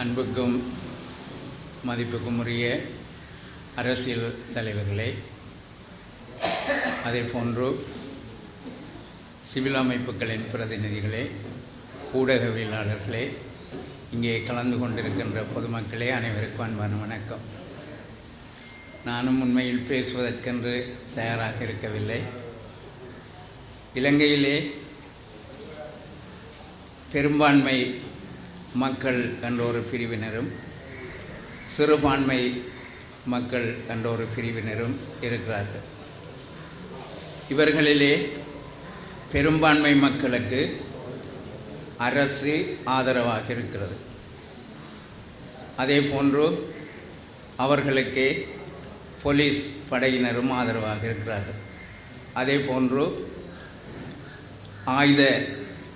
அன்புக்கும் மதிப்புக்கும் உரிய அரசியல் தலைவர்களே அதே போன்று சிவில் அமைப்புகளின் பிரதிநிதிகளே ஊடகவியலாளர்களே இங்கே கலந்து கொண்டிருக்கின்ற பொதுமக்களே அனைவருக்கும் அன்பான வணக்கம். நானும் உண்மையில் பேசுவதற்கென்று தயாராக இருக்கவில்லை. இலங்கையிலே பெரும்பான்மை மக்கள் என்ற ஒரு பிரிவினரும் சிறுபான்மை மக்கள் என்ற ஒரு பிரிவினரும் இருக்கிறார்கள். இவர்களிலே பெரும்பான்மை மக்களுக்கு அரசு ஆதரவாக இருக்கிறது. அதே போன்று அவர்களுக்கே போலீஸ் படையினரும் ஆதரவாக இருக்கிறார்கள். அதே போன்று ஆயுத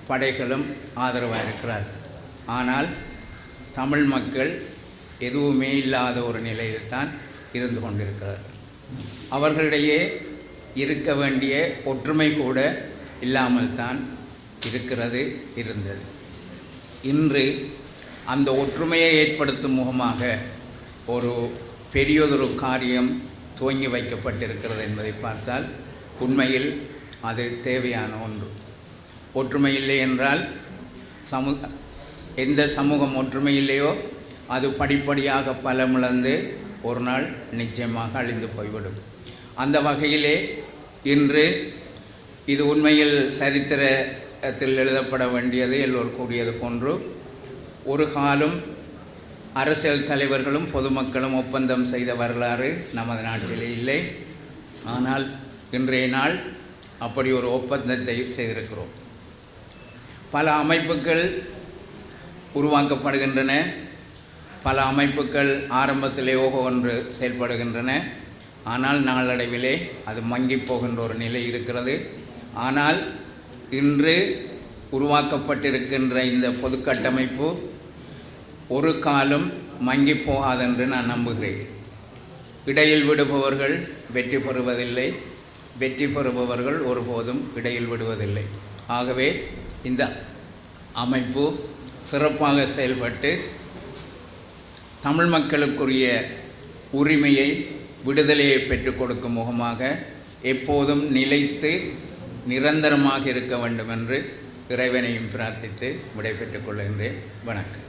படைகளும் ஆதரவாக இருக்கிறார்கள். ஆனால் தமிழ் மக்கள் எதுவுமே இல்லாத ஒரு நிலையில்தான் இருந்து கொண்டிருக்கிறார்கள். அவர்களிடையே இருக்க வேண்டிய ஒற்றுமை கூட இல்லாமல் தான் இருக்கிறது இருந்தது. இன்று அந்த ஒற்றுமையை ஏற்படுத்தும் முகமாக ஒரு பெரியதொரு காரியம் துவங்கி வைக்கப்பட்டிருக்கிறது என்பதை பார்த்தால் உண்மையில் அது தேவையான ஒன்று. ஒற்றுமை இல்லை என்றால் சமு எந்த சமூகம் ஒற்றுமை இல்லையோ அது படிப்படியாக பலமிழந்து ஒரு நாள் நிச்சயமாக அழிந்து போய்விடும். அந்த வகையிலே இன்று இது உண்மையில் சரித்திரத்தில் எழுதப்பட வேண்டியது எல்லோர் கூறியது போன்று ஒரு காலம் அரசியல் தலைவர்களும் பொதுமக்களும் ஒப்பந்தம் செய்த வரலாறு நமது நாட்டிலே இல்லை. ஆனால் இன்றைய நாள் அப்படி ஒரு ஒப்பந்தத்தை செய்திருக்கிறோம். பல அமைப்புகள் உருவாக்கப்படுகின்றன. பல அமைப்புகள் ஆரம்பத்திலே ஓகோ ஒன்று செயல்படுகின்றன. ஆனால் நாளடைவிலே அது மங்கி போகின்ற ஒரு நிலை இருக்கிறது. ஆனால் இன்று உருவாக்கப்பட்டிருக்கின்ற இந்த பொது கட்டமைப்பு ஒரு காலம் மங்கி போகாதென்று நான் நம்புகிறேன். இடையில் விடுபவர்கள் வெற்றி பெறுவதில்லை. வெற்றி பெறுபவர்கள் ஒருபோதும் இடையில் விடுவதில்லை. ஆகவே இந்த அமைப்பு சிறப்பாக செயல்பட்டு தமிழ் மக்களுக்குரிய உரிமையை விடுதலையை பெற்றுக் கொடுக்கும் முகமாக எப்போதும் நிலைத்து நிரந்தரமாக இருக்க வேண்டும் என்று இறைவனையும் பிரார்த்தித்து விடைபெற்றுக் கொள்கின்றேன். வணக்கம்.